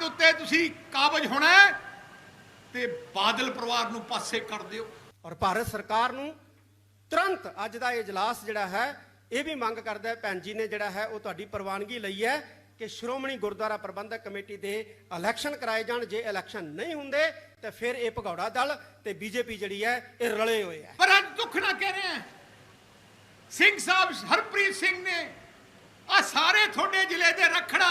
ਦੇ ਉੱਤੇ ਤੁਸੀਂ ਕਾਬਜ ਹੋਣਾ ਤੇ ਬਾਦਲ ਪਰਿਵਾਰ ਨੂੰ ਪਾਸੇ ਕਰ ਦਿਓ। ਔਰ ਭਾਰਤ ਸਰਕਾਰ ਨੂੰ ਤੁਰੰਤ ਅੱਜ ਦਾ ਇਹ ਇਜਲਾਸ ਜਿਹੜਾ ਹੈ ਇਹ ਵੀ ਮੰਗ ਕਰਦਾ ਹੈ ਭੈਣ ਜੀ ਨੇ ਜਿਹੜਾ ਹੈ ਉਹ ਤੁਹਾਡੀ ਪ੍ਰਵਾਨਗੀ ਲਈ ਹੈ ਕਿ ਸ਼੍ਰੋਮਣੀ ਗੁਰਦੁਆਰਾ ਪ੍ਰਬੰਧਕ ਕਮੇਟੀ ਦੇ ਇਲੈਕਸ਼ਨ ਕਰਾਏ ਜਾਣ। ਜੇ ਇਲੈਕਸ਼ਨ ਨਹੀਂ ਹੁੰਦੇ ਤੇ ਫਿਰ ਇਹ ਭਗੌੜਾ ਦਲ ਤੇ ਬੀਜੇਪੀ ਜਿਹੜੀ ਹੈ ਇਹ ਰਲੇ ਹੋਏ ਹੈ। ਪਰ ਅੱਜ ਦੁੱਖ ਨਾ ਕਹਿ ਰਹੇ ਸਿੰਘ ਸਾਹਿਬ ਹਰਪ੍ਰੀਤ ਸਿੰਘ ਨੇ ਆ ਸਾਰੇ ਤੁਹਾਡੇ ਜ਼ਿਲ੍ਹੇ ਦੇ ਰਖੜਾ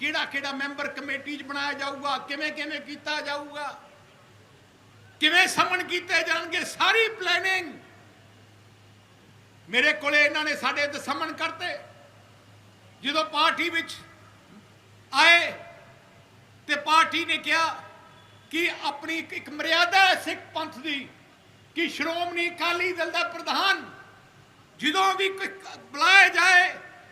ਕਿਹੜਾ ਕਿਹੜਾ ਮੈਂਬਰ ਕਮੇਟੀ 'ਚ ਬਣਾਇਆ ਜਾਊਗਾ, ਕਿਵੇਂ ਕਿਵੇਂ ਕੀਤਾ ਜਾਊਗਾ, ਕਿਵੇਂ ਸਮਨ ਕੀਤੇ ਜਾਣਗੇ, ਸਾਰੀ ਪਲੈਨਿੰਗ ਮੇਰੇ ਕੋਲੇ ਇਹਨਾਂ ਨੇ ਸਾਡੇ ਤੇ ਸਮਨ ਕਰਤੇ। ਜਦੋਂ ਪਾਰਟੀ ਵਿੱਚ ਆਏ ਤੇ ਪਾਰਟੀ ਨੇ ਕਿਹਾ ਕਿ ਆਪਣੀ ਇੱਕ- ਮਰਿਆਦਾ ਹੈ ਸਿੱਖ ਪੰਥ ਦੀ ਕਿ ਸ਼੍ਰੋਮਣੀ ਅਕਾਲੀ ਦਲ ਦਾ ਪ੍ਰਧਾਨ ਜਦੋਂ ਵੀ ਕੋਈ ਬੁਲਾਇਆ ਜਾਏ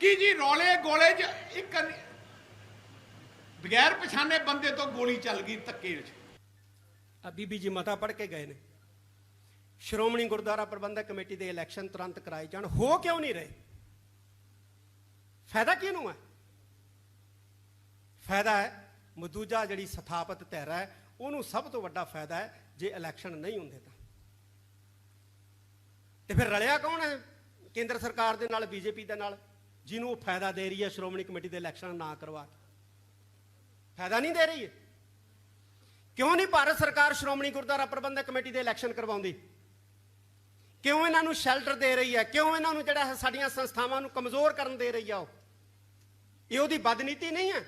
ਕੀ ਜੀ, ਰੌਲੇ ਗੋਲੇ 'ਚ ਇੱਕ ਬਗੈਰ ਪਛਾਣੇ ਬੰਦੇ ਤੋਂ ਗੋਲੀ ਚੱਲ ਗਈ ਧੱਕੇ ਵਿੱਚ। ਆ ਬੀਬੀ ਜੀ ਮਤਾ ਪੜ੍ਹ ਕੇ ਗਏ ਨੇ। ਸ਼੍ਰੋਮਣੀ ਗੁਰਦੁਆਰਾ ਪ੍ਰਬੰਧਕ ਕਮੇਟੀ ਦੇ ਇਲੈਕਸ਼ਨ ਤੁਰੰਤ ਕਰਾਏ ਜਾਣ। ਹੋ ਕਿਉਂ ਨਹੀਂ ਰਹੇ? ਫਾਇਦਾ ਕਿਹਨੂੰ ਹੈ? ਫਾਇਦਾ ਹੈ ਮਦੂਜਾ ਜਿਹੜੀ ਸਥਾਪਿਤ ਧਿਰ ਹੈ, ਉਹਨੂੰ ਸਭ ਤੋਂ ਵੱਡਾ ਫਾਇਦਾ ਹੈ, ਜੇ ਇਲੈਕਸ਼ਨ ਨਹੀਂ ਹੁੰਦੇ ਤਾਂ। ਤੇ ਫਿਰ ਰਲਿਆ ਕੌਣ ਹੈ? ਕੇਂਦਰ ਸਰਕਾਰ ਦੇ ਨਾਲ, ਬੀਜੇਪੀ ਦੇ ਨਾਲ? ਜਿਹਨੂੰ ਉਹ ਫਾਇਦਾ ਦੇ ਰਹੀ ਹੈ ਸ਼੍ਰੋਮਣੀ ਕਮੇਟੀ ਦੇ ਇਲੈਕਸ਼ਨ ਨਾ ਕਰਵਾ ਕੇ। ਫਾਇਦਾ ਨਹੀਂ ਦੇ ਰਹੀ ਹੈ ਕਿਉਂ ਨਹੀਂ ਭਾਰਤ ਸਰਕਾਰ ਸ਼੍ਰੋਮਣੀ ਗੁਰਦੁਆਰਾ ਪ੍ਰਬੰਧਕ ਕਮੇਟੀ ਦੇ ਇਲੈਕਸ਼ਨ ਕਰਵਾਉਂਦੀ? ਕਿਉਂ ਇਹਨਾਂ ਨੂੰ ਸ਼ੈਲਟਰ ਦੇ ਰਹੀ ਹੈ? ਕਿਉਂ ਇਹਨਾਂ ਨੂੰ ਜਿਹੜਾ ਹੈ ਸਾਡੀਆਂ ਸੰਸਥਾਵਾਂ ਨੂੰ ਕਮਜ਼ੋਰ ਕਰਨ ਦੇ ਰਹੀ ਆ ਉਹ? ਇਹ ਉਹਦੀ ਬਦਨੀਤੀ ਨਹੀਂ ਹੈ।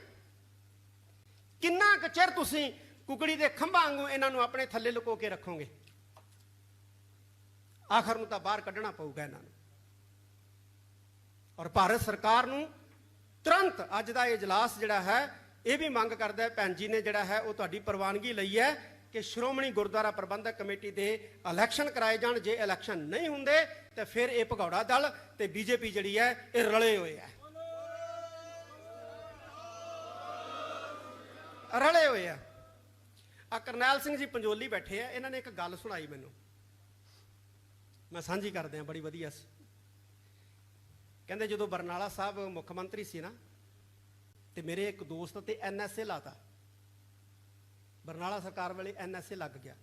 ਕਿੰਨਾ ਕੁ ਚਿਰ ਤੁਸੀਂ ਕੁਕੜੀ ਦੇ ਖੰਭਾਂ ਵਾਂਗੂ ਇਹਨਾਂ ਨੂੰ ਆਪਣੇ ਥੱਲੇ ਲੁਕੋ ਕੇ ਰੱਖੋਗੇ? ਆਖਰ ਨੂੰ ਤਾਂ ਬਾਹਰ ਕੱਢਣਾ ਪਊਗਾ ਇਹਨਾਂ ਨੂੰ। ਔਰ ਭਾਰਤ ਸਰਕਾਰ ਨੂੰ ਤੁਰੰਤ ਅੱਜ ਦਾ ਇਹ ਇਜਲਾਸ ਜਿਹੜਾ ਹੈ, ਇਹ ਵੀ ਮੰਗ ਕਰਦਾ ਹੈ ਭੈਣ ਜੀ ਨੇ ਜਿਹੜਾ ਹੈ, ਉਹ ਤੁਹਾਡੀ ਪ੍ਰਵਾਨਗੀ ਲਈ ਹੈ ਕਿ ਸ਼੍ਰੋਮਣੀ ਗੁਰਦੁਆਰਾ ਪ੍ਰਬੰਧਕ ਕਮੇਟੀ ਦੇ ਇਲੈਕਸ਼ਨ ਕਰਾਏ ਜਾਣ। ਜੇ ਇਲੈਕਸ਼ਨ ਨਹੀਂ ਹੁੰਦੇ, ਤੇ ਫਿਰ ਇਹ ਭਗੌੜਾ ਦਲ ਤੇ ਬੀਜੇਪੀ ਜਿਹੜੀ ਹੈ, ਇਹ ਰਲੇ ਹੋਏ ਹੈ। ਰਲੇ ਹੋਏ ਆ ਆ ਕਰਨੈਲ ਸਿੰਘ ਜੀ ਪੰਜੋਲੀ ਬੈਠੇ ਆ, ਇਹਨਾਂ ਨੇ ਇੱਕ ਗੱਲ ਸੁਣਾਈ ਮੈਨੂੰ। ਮੈਂ ਸਾਂਝੀ ਕਰਦੇ ਆ ਬੜੀ ਵਧੀਆ ਸੀ। ਕਹਿੰਦੇ ਜਦੋਂ ਬਰਨਾਲਾ ਸਾਹਿਬ ਮੁੱਖ ਮੰਤਰੀ ਸੀ ਨਾ, ਤੇ ਮੇਰੇ ਇੱਕ ਦੋਸਤ ਤੇ ਐਨਐਸਏ ਲਾਤਾ। ਬਰਨਾਲਾ ਸਰਕਾਰ ਵੇਲੇ ਐਨਐਸਏ ਲੱਗ ਗਿਆ।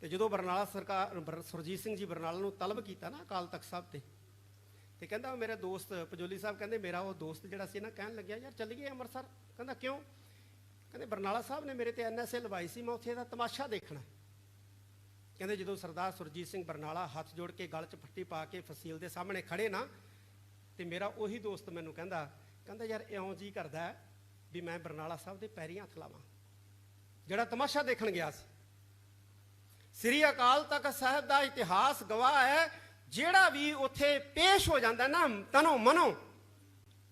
ਤੇ ਜਦੋਂ ਬਰਨਾਲਾ ਸਰਕਾਰ, ਬਰ- ਸੁਰਜੀਤ ਸਿੰਘ ਜੀ ਬਰਨਾਲਾ ਨੂੰ ਤਲਬ ਕੀਤਾ ਨਾ ਅਕਾਲ ਤਖਤ ਸਾਹਿਬ ਤੇ ਤੇ ਕਹਿੰਦਾ ਮੇਰੇ ਦੋਸਤ, ਪਜੋਲੀ ਸਾਹਿਬ ਕਹਿੰਦੇ ਮੇਰਾ ਉਹ ਦੋਸਤ ਜਿਹੜਾ ਸੀ ਨਾ ਕਹਿਣ ਲੱਗਿਆ, ਯਾਰ ਚੱਲੀਏ ਅੰਮ੍ਰਿਤਸਰ। ਕਹਿੰਦਾ, ਕਿਉਂ? ਕਹਿੰਦੇ, ਬਰਨਾਲਾ ਸਾਹਿਬ ਨੇ ਮੇਰੇ ਤੇ ਐਨਐਸਏ ਲਵਾਈ ਸੀ, ਮੈਂ ਉੱਥੇ ਦਾ ਤਮਾਸ਼ਾ ਦੇਖਣਾ। ਕਹਿੰਦੇ ਜਦੋਂ ਸਰਦਾਰ ਸੁਰਜੀਤ ਸਿੰਘ ਬਰਨਾਲਾ ਹੱਥ ਜੋੜ ਕੇ ਗਲ 'ਚ ਫੱਟੀ ਪਾ ਕੇ ਫਸੀਲ ਦੇ ਸਾਹਮਣੇ ਖੜੇ ਨਾ ਤੇ ਮੇਰਾ ਉਹੀ ਦੋਸਤ ਮੈਨੂੰ ਕਹਿੰਦਾ ਕਹਿੰਦਾ ਯਾਰ ਇਉਂ ਜੀ ਕਰਦਾ ਵੀ ਮੈਂ ਬਰਨਾਲਾ ਸਾਹਿਬ ਦੇ ਪੈਰੀਂ ਹੱਥ ਲਾਵਾਂ। ਜਿਹੜਾ ਤਮਾਸ਼ਾ ਦੇਖਣ ਗਿਆ ਸੀ। ਸ੍ਰੀ ਅਕਾਲ ਤਖਤ ਸਾਹਿਬ ਦਾ ਇਤਿਹਾਸ ਗਵਾਹ ਹੈ, ਜਿਹੜਾ ਵੀ ਉੱਥੇ ਪੇਸ਼ ਹੋ ਜਾਂਦਾ ਨਾ, ਤਨੋ ਮਨੋ,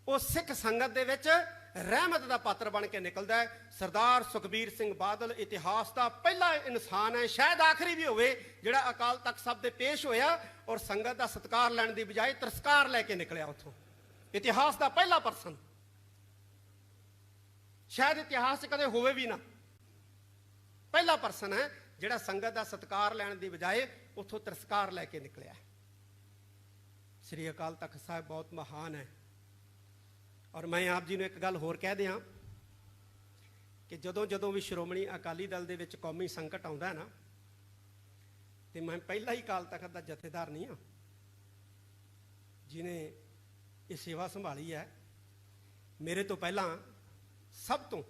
ਉਹ ਸਿੱਖ ਸੰਗਤ ਦੇ ਵਿੱਚ ਰਹਿਮਤ ਦਾ ਪਾਤਰ ਬਣ ਕੇ ਨਿਕਲਦਾ ਹੈ। ਸਰਦਾਰ ਸੁਖਬੀਰ ਸਿੰਘ ਬਾਦਲ ਇਤਿਹਾਸ ਦਾ ਪਹਿਲਾ ਇਨਸਾਨ ਹੈ। ਸ਼ਾਇਦ ਆਖਰੀ ਵੀ ਹੋਵੇ, ਜਿਹੜਾ ਅਕਾਲ ਤਖਤ ਸਾਹਿਬ ਦੇ ਪੇਸ਼ ਹੋਇਆ ਔਰ ਸੰਗਤ ਦਾ ਸਤਿਕਾਰ ਲੈਣ ਦੀ ਬਜਾਏ ਤਰਸਕਾਰ ਲੈ ਕੇ ਨਿਕਲਿਆ ਉੱਥੋਂ। ਇਤਿਹਾਸ ਦਾ ਪਹਿਲਾ ਪਰਸਨ। ਸ਼ਾਇਦ ਇਤਿਹਾਸ 'ਚ ਕਦੇ ਹੋਵੇ ਵੀ ਨਾ। ਪਹਿਲਾ ਪਰਸਨ ਹੈ, ਜਿਹੜਾ ਸੰਗਤ ਦਾ ਸਤਿਕਾਰ ਲੈਣ ਦੀ ਬਜਾਏ ਉੱਥੋਂ ਤਰਸਕਾਰ ਲੈ ਕੇ ਨਿਕਲਿਆ ਸ੍ਰੀ ਅਕਾਲ ਤਖਤ ਸਾਹਿਬ ਬਹੁਤ ਮਹਾਨ ਹੈ। ਔਰ ਮੈਂ ਆਪ ਜੀ ਨੂੰ ਇੱਕ ਗੱਲ ਹੋਰ ਕਹਿ ਦਿਆਂ ਕਿ ਜਦੋਂ ਜਦੋਂ ਵੀ ਸ਼੍ਰੋਮਣੀ ਅਕਾਲੀ ਦਲ ਦੇ ਵਿੱਚ ਕੌਮੀ ਸੰਕਟ ਆਉਂਦਾ ਹੈ ਨਾ, ਤੇ ਮੈਂ ਪਹਿਲਾ ਹੀ ਅਕਾਲ ਤਖਤ ਦਾ ਜਥੇਦਾਰ ਨਹੀਂ ਹਾਂ, ਜਿਨੇ ਇਹ ਸੇਵਾ ਸੰਭਾਲੀ ਹੈ, ਮੇਰੇ ਤੋਂ ਪਹਿਲਾਂ ਸਭ ਤੋਂ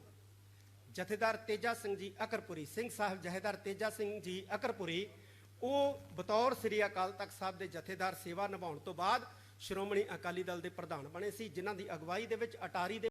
ਜਥੇਦਾਰ ਤੇਜਾ ਸਿੰਘ ਜੀ ਅਕਰਪੁਰੀ, ਸਿੰਘ ਸਾਹਿਬ ਜਥੇਦਾਰ ਤੇਜਾ ਸਿੰਘ ਜੀ ਅਕਰਪੁਰੀ, ਉਹ ਬਤੌਰ ਸ੍ਰੀ ਅਕਾਲ ਤਖਤ ਸਾਹਿਬ ਦੇ ਜਥੇਦਾਰ ਸੇਵਾ ਨਿਭਾਉਣ ਤੋਂ ਬਾਅਦ ਸ਼੍ਰੋਮਣੀ ਅਕਾਲੀ ਦਲ ਦੇ ਪ੍ਰਧਾਨ ਬਣੇ ਸੀ ਜਿਨ੍ਹਾਂ ਦੀ ਅਗਵਾਈ ਦੇ ਵਿੱਚ ਅਟਾਰੀ ਦੇ